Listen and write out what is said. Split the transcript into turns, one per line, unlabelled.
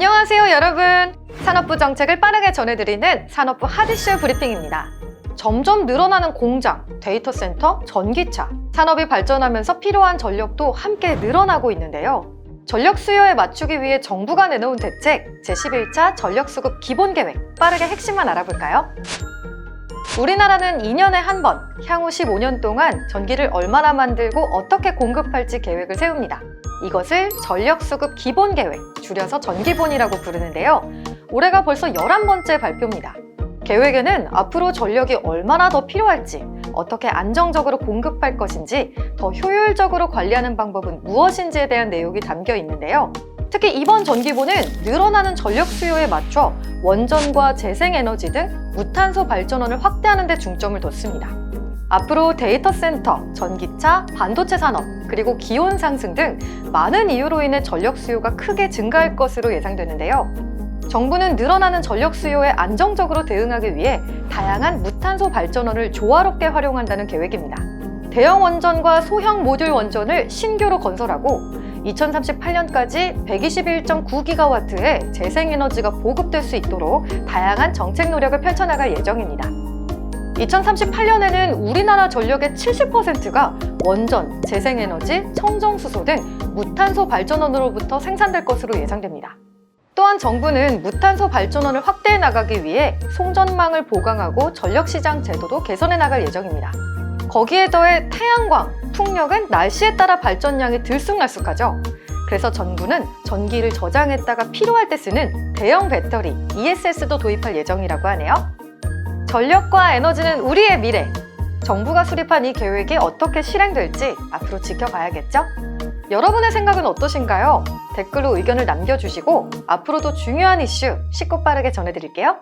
안녕하세요, 여러분. 산업부 정책을 빠르게 전해드리는 산업부 핫이슈 브리핑입니다. 점점 늘어나는 공장, 데이터 센터, 전기차, 산업이 발전하면서 필요한 전력도 함께 늘어나고 있는데요. 전력 수요에 맞추기 위해 정부가 내놓은 대책 제11차 전력수급 기본계획 빠르게 핵심만 알아볼까요? 우리나라는 2년에 한 번, 향후 15년 동안 전기를 얼마나 만들고 어떻게 공급할지 계획을 세웁니다. 이것을 전력수급 기본계획, 줄여서 전기본이라고 부르는데요. 올해가 벌써 11번째 발표입니다. 계획에는 앞으로 전력이 얼마나 더 필요할지, 어떻게 안정적으로 공급할 것인지, 더 효율적으로 관리하는 방법은 무엇인지에 대한 내용이 담겨 있는데요. 특히 이번 전기본은 늘어나는 전력 수요에 맞춰 원전과 재생에너지 등 무탄소 발전원을 확대하는 데 중점을 뒀습니다. 앞으로 데이터 센터, 전기차, 반도체 산업, 그리고 기온 상승 등 많은 이유로 인해 전력 수요가 크게 증가할 것으로 예상되는데요. 정부는 늘어나는 전력 수요에 안정적으로 대응하기 위해 다양한 무탄소 발전원을 조화롭게 활용한다는 계획입니다. 대형 원전과 소형 모듈 원전을 신규로 건설하고 2038년까지 121.9기가와트의 재생에너지가 보급될 수 있도록 다양한 정책 노력을 펼쳐나갈 예정입니다. 2038년에는 우리나라 전력의 70%가 원전, 재생에너지, 청정수소 등 무탄소 발전원으로부터 생산될 것으로 예상됩니다. 또한 정부는 무탄소 발전원을 확대해 나가기 위해 송전망을 보강하고 전력시장 제도도 개선해 나갈 예정입니다. 거기에 더해 태양광, 풍력은 날씨에 따라 발전량이 들쑥날쑥하죠. 그래서 정부는 전기를 저장했다가 필요할 때 쓰는 대형 배터리 ESS도 도입할 예정이라고 하네요. 전력과 에너지는 우리의 미래. 정부가 수립한 이 계획이 어떻게 실행될지 앞으로 지켜봐야겠죠? 여러분의 생각은 어떠신가요? 댓글로 의견을 남겨주시고 앞으로도 중요한 이슈 쉽고 빠르게 전해드릴게요.